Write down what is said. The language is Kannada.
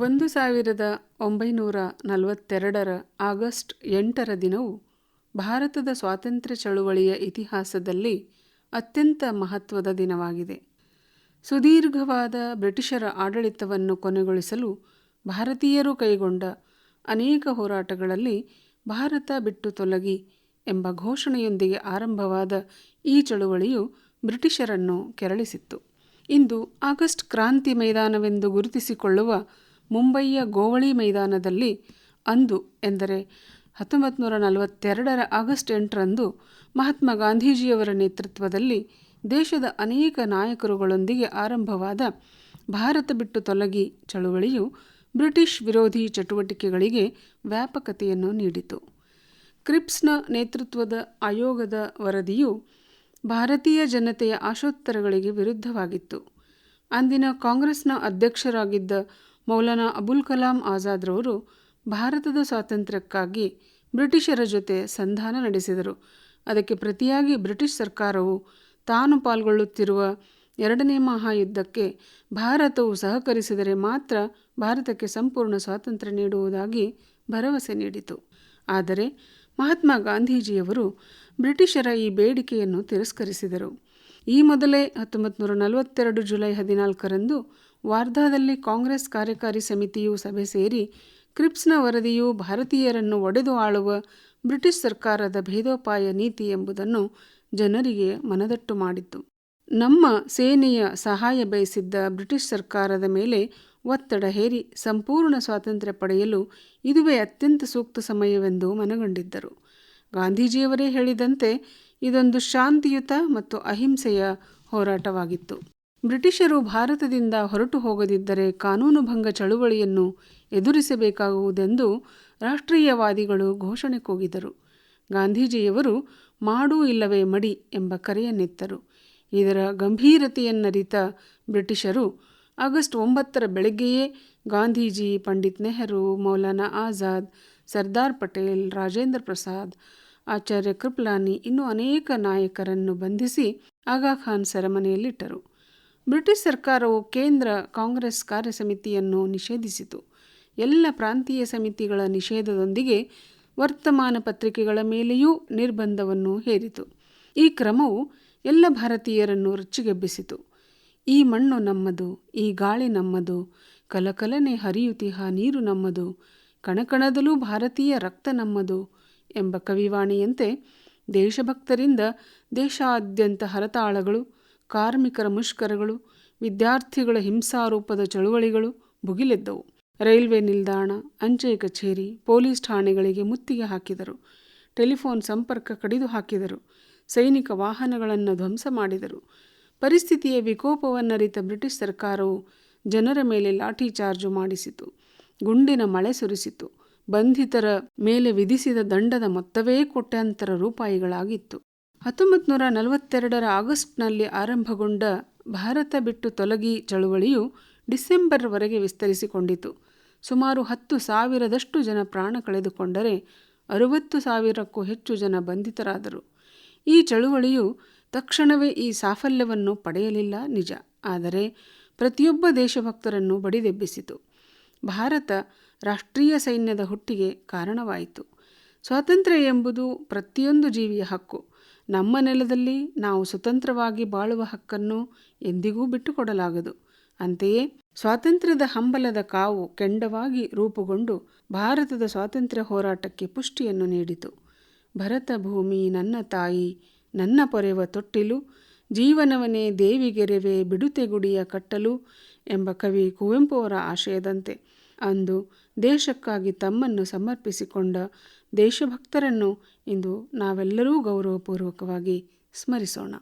ಒಂದು ಸಾವಿರದ ಒಂಬೈನೂರ ನಲವತ್ತೆರಡರ ಆಗಸ್ಟ್ ಎಂಟರ ದಿನವು ಭಾರತದ ಸ್ವಾತಂತ್ರ್ಯ ಚಳುವಳಿಯ ಇತಿಹಾಸದಲ್ಲಿ ಅತ್ಯಂತ ಮಹತ್ವದ ದಿನವಾಗಿದೆ. ಸುದೀರ್ಘವಾದ ಬ್ರಿಟಿಷರ ಆಡಳಿತವನ್ನು ಕೊನೆಗೊಳಿಸಲು ಭಾರತೀಯರು ಕೈಗೊಂಡ ಅನೇಕ ಹೋರಾಟಗಳಲ್ಲಿ ಭಾರತ ಬಿಟ್ಟು ತೊಲಗಿ ಎಂಬ ಘೋಷಣೆಯೊಂದಿಗೆ ಆರಂಭವಾದ ಈ ಚಳುವಳಿಯು ಬ್ರಿಟಿಷರನ್ನು ಕೆರಳಿಸಿತ್ತು. ಇಂದು ಆಗಸ್ಟ್ ಕ್ರಾಂತಿ ಮೈದಾನವೆಂದು ಗುರುತಿಸಿಕೊಳ್ಳುವ ಮುಂಬಯಿಯ ಗೋವಳಿ ಮೈದಾನದಲ್ಲಿ ಅಂದು ಎಂದರೆ ಹತ್ತೊಂಬತ್ತು ನೂರ ನಲವತ್ತೆರಡರ ಆಗಸ್ಟ್ ಎಂಟರಂದು ಮಹಾತ್ಮ ಗಾಂಧೀಜಿಯವರ ನೇತೃತ್ವದಲ್ಲಿ ದೇಶದ ಅನೇಕ ನಾಯಕರುಗಳೊಂದಿಗೆ ಆರಂಭವಾದ ಭಾರತ ಬಿಟ್ಟು ತೊಲಗಿ ಚಳುವಳಿಯು ಬ್ರಿಟಿಷ್ ವಿರೋಧಿ ಚಟುವಟಿಕೆಗಳಿಗೆ ವ್ಯಾಪಕತೆಯನ್ನು ನೀಡಿತು. ಕ್ರಿಪ್ಸ್ನ ನೇತೃತ್ವದ ಆಯೋಗದ ವರದಿಯು ಭಾರತೀಯ ಜನತೆಯ ಆಶೋತ್ತರಗಳಿಗೆ ವಿರುದ್ಧವಾಗಿತ್ತು. ಅಂದಿನ ಕಾಂಗ್ರೆಸ್ನ ಅಧ್ಯಕ್ಷರಾಗಿದ್ದ ಮೌಲಾನಾ ಅಬುಲ್ ಕಲಾಂ ಆಜಾದ್ರವರು ಭಾರತದ ಸ್ವಾತಂತ್ರ್ಯಕ್ಕಾಗಿ ಬ್ರಿಟಿಷರ ಜೊತೆ ಸಂಧಾನ ನಡೆಸಿದರು. ಅದಕ್ಕೆ ಪ್ರತಿಯಾಗಿ ಬ್ರಿಟಿಷ್ ಸರ್ಕಾರವು ತಾನು ಪಾಲ್ಗೊಳ್ಳುತ್ತಿರುವ ಎರಡನೇ ಮಹಾಯುದ್ಧಕ್ಕೆ ಭಾರತವು ಸಹಕರಿಸಿದರೆ ಮಾತ್ರ ಭಾರತಕ್ಕೆ ಸಂಪೂರ್ಣ ಸ್ವಾತಂತ್ರ್ಯ ನೀಡುವುದಾಗಿ ಭರವಸೆ ನೀಡಿತು. ಆದರೆ ಮಹಾತ್ಮ ಗಾಂಧೀಜಿಯವರು ಬ್ರಿಟಿಷರ ಈ ಬೇಡಿಕೆಯನ್ನು ತಿರಸ್ಕರಿಸಿದರು. ಈ ಮೊದಲೇ ಹತ್ತೊಂಬತ್ತು ನೂರ ನಲವತ್ತೆರಡು ಜುಲೈ ಹದಿನಾಲ್ಕರಂದು ವಾರ್ಧಾದಲ್ಲಿ ಕಾಂಗ್ರೆಸ್ ಕಾರ್ಯಕಾರಿ ಸಮಿತಿಯು ಸಭೆ ಸೇರಿ ಕ್ರಿಪ್ಸ್ನ ವರದಿಯು ಭಾರತೀಯರನ್ನು ಒಡೆದು ಆಳುವ ಬ್ರಿಟಿಷ್ ಸರ್ಕಾರದ ಭೇದೋಪಾಯ ನೀತಿ ಎಂಬುದನ್ನು ಜನರಿಗೆ ಮನದಟ್ಟು ಮಾಡಿತು ನಮ್ಮ ಸೇನೆಯ ಸಹಾಯ ಬಯಸಿದ್ದ ಬ್ರಿಟಿಷ್ ಸರ್ಕಾರದ ಮೇಲೆ ಒತ್ತಡ ಹೇರಿ ಸಂಪೂರ್ಣ ಸ್ವಾತಂತ್ರ್ಯ ಪಡೆಯಲು ಇದುವೇ ಅತ್ಯಂತ ಸೂಕ್ತ ಸಮಯವೆಂದು ಮನಗಂಡಿದ್ದರು. ಗಾಂಧೀಜಿಯವರೇ ಹೇಳಿದಂತೆ ಇದೊಂದು ಶಾಂತಿಯುತ ಮತ್ತು ಅಹಿಂಸೆಯ ಹೋರಾಟವಾಗಿತ್ತು. ಬ್ರಿಟಿಷರು ಭಾರತದಿಂದ ಹೊರಟು ಹೋಗದಿದ್ದರೆ ಕಾನೂನುಭಂಗ ಚಳುವಳಿಯನ್ನು ಎದುರಿಸಬೇಕಾಗುವುದೆಂದು ರಾಷ್ಟ್ರೀಯವಾದಿಗಳು ಘೋಷಣೆ ಕೂಗಿದರು. ಗಾಂಧೀಜಿಯವರು ಮಾಡು ಇಲ್ಲವೇ ಮಡಿ ಎಂಬ ಕರೆಯನ್ನೆತ್ತರು. ಇದರ ಗಂಭೀರತೆಯನ್ನರಿತ ಬ್ರಿಟಿಷರು ಆಗಸ್ಟ್ ಒಂಬತ್ತರ ಬೆಳಗ್ಗೆಯೇ ಗಾಂಧೀಜಿ, ಪಂಡಿತ್ ನೆಹರು, ಮೌಲಾನಾ ಆಜಾದ್, ಸರ್ದಾರ್ ಪಟೇಲ್, ರಾಜೇಂದ್ರ ಪ್ರಸಾದ್, ಆಚಾರ್ಯ ಕೃಪ್ಲಾನಿ ಇನ್ನೂ ಅನೇಕ ನಾಯಕರನ್ನು ಬಂಧಿಸಿ ಆಗಾಖಾನ್ ಸೆರೆಮನೆಯಲ್ಲಿಟ್ಟರು. ಬ್ರಿಟಿಷ್ ಸರ್ಕಾರವು ಕೇಂದ್ರ ಕಾಂಗ್ರೆಸ್ ಕಾರ್ಯಸಮಿತಿಯನ್ನು ನಿಷೇಧಿಸಿತು. ಎಲ್ಲ ಪ್ರಾಂತೀಯ ಸಮಿತಿಗಳ ನಿಷೇಧದೊಂದಿಗೆ ವರ್ತಮಾನ ಪತ್ರಿಕೆಗಳ ಮೇಲೆಯೂ ನಿರ್ಬಂಧವನ್ನು ಹೇರಿತು. ಈ ಕ್ರಮವು ಎಲ್ಲ ಭಾರತೀಯರನ್ನು ರೊಚ್ಚಿಗೆಬ್ಬಿಸಿತು. ಈ ಮಣ್ಣು ನಮ್ಮದು, ಈ ಗಾಳಿ ನಮ್ಮದು, ಕಲಕಲನೆ ಹರಿಯುತಿಹ ನೀರು ನಮ್ಮದು, ಕಣಕಣದಲ್ಲೂ ಭಾರತೀಯ ರಕ್ತ ನಮ್ಮದು ಎಂಬ ಕವಿವಾಣಿಯಂತೆ ದೇಶಭಕ್ತರಿಂದ ದೇಶಾದ್ಯಂತ ಹರತಾಳಗಳು ಕಾರ್ಮಿಕರ ಮುಷ್ಕರಗಳು, ವಿದ್ಯಾರ್ಥಿಗಳ ಹಿಂಸಾರೂಪದ ಚಳುವಳಿಗಳು ಭುಗಿಲೆದ್ದವು. ರೈಲ್ವೆ ನಿಲ್ದಾಣ, ಅಂಚೆ ಕಚೇರಿ, ಪೊಲೀಸ್ ಠಾಣೆಗಳಿಗೆ ಮುತ್ತಿಗೆ ಹಾಕಿದರು. ಟೆಲಿಫೋನ್ ಸಂಪರ್ಕ ಕಡಿದು ಹಾಕಿದರು. ಸೈನಿಕ ವಾಹನಗಳನ್ನು ಧ್ವಂಸ ಮಾಡಿದರು. ಪರಿಸ್ಥಿತಿಯ ವಿಕೋಪವನ್ನರಿತ ಬ್ರಿಟಿಷ್ ಸರ್ಕಾರವು ಜನರ ಮೇಲೆ ಲಾಠಿ ಚಾರ್ಜು ಮಾಡಿಸಿತು. ಗುಂಡಿನ ಮಳೆ ಸುರಿಸಿತು. ಬಂಧಿತರ ಮೇಲೆ ವಿಧಿಸಿದ ದಂಡದ ಮೊತ್ತವೇ ಕೋಟ್ಯಾಂತರ ರೂಪಾಯಿಗಳಾಗಿತ್ತು. ಹತ್ತೊಂಬತ್ತು ನೂರ ನಲವತ್ತೆರಡರ ಆಗಸ್ಟ್ನಲ್ಲಿ ಆರಂಭಗೊಂಡ ಭಾರತ ಬಿಟ್ಟು ತೊಲಗಿ ಚಳುವಳಿಯು ಡಿಸೆಂಬರ್ವರೆಗೆ ವಿಸ್ತರಿಸಿಕೊಂಡಿತು. ಸುಮಾರು ಹತ್ತು ಸಾವಿರದಷ್ಟು ಜನ ಪ್ರಾಣ ಕಳೆದುಕೊಂಡರೆ ಅರುವತ್ತು ಸಾವಿರಕ್ಕೂ ಹೆಚ್ಚು ಜನ ಬಂಧಿತರಾದರು. ಈ ಚಳುವಳಿಯು ತಕ್ಷಣವೇ ಈ ಸಾಫಲ್ಯವನ್ನು ಪಡೆಯಲಿಲ್ಲ ನಿಜ. ಆದರೆ ಪ್ರತಿಯೊಬ್ಬ ದೇಶಭಕ್ತರನ್ನು ಬಡಿದೆಬ್ಬಿಸಿತು. ಭಾರತ ರಾಷ್ಟ್ರೀಯ ಸೈನ್ಯದ ಹುಟ್ಟಿಗೆ ಕಾರಣವಾಯಿತು. ಸ್ವಾತಂತ್ರ್ಯ ಎಂಬುದು ಪ್ರತಿಯೊಂದು ಜೀವಿಯ ಹಕ್ಕು. ನಮ್ಮ ನೆಲದಲ್ಲಿ ನಾವು ಸ್ವತಂತ್ರವಾಗಿ ಬಾಳುವ ಹಕ್ಕನ್ನು ಎಂದಿಗೂ ಬಿಟ್ಟುಕೊಡಲಾಗದು. ಅಂತೆಯೇ, ಸ್ವಾತಂತ್ರ್ಯದ ಹಂಬಲದ ಕಾವು ಕೆಂಡವಾಗಿ ರೂಪುಗೊಂಡು ಭಾರತದ ಸ್ವಾತಂತ್ರ್ಯ ಹೋರಾಟಕ್ಕೆ ಪುಷ್ಟಿಯನ್ನು ನೀಡಿತು. ಭರತ ಭೂಮಿ ನನ್ನ ತಾಯಿ, ನನ್ನ ಪೊರೆವ ತೊಟ್ಟಿಲು, ಜೀವನವನೇ ದೇವಿಗೆರೆವೆ ಬಿಡುತೆ ಗುಡಿಯ ಕಟ್ಟಲು ಎಂಬ ಕವಿ ಕುವೆಂಪು ಅವರ ಆಶಯದಂತೆ ಅಂದು ದೇಶಕ್ಕಾಗಿ ತಮ್ಮನ್ನು ಸಮರ್ಪಿಸಿಕೊಂಡ ದೇಶಭಕ್ತರನ್ನು ಇಂದು ನಾವೆಲ್ಲರೂ ಗೌರವಪೂರ್ವಕವಾಗಿ ಸ್ಮರಿಸೋಣ.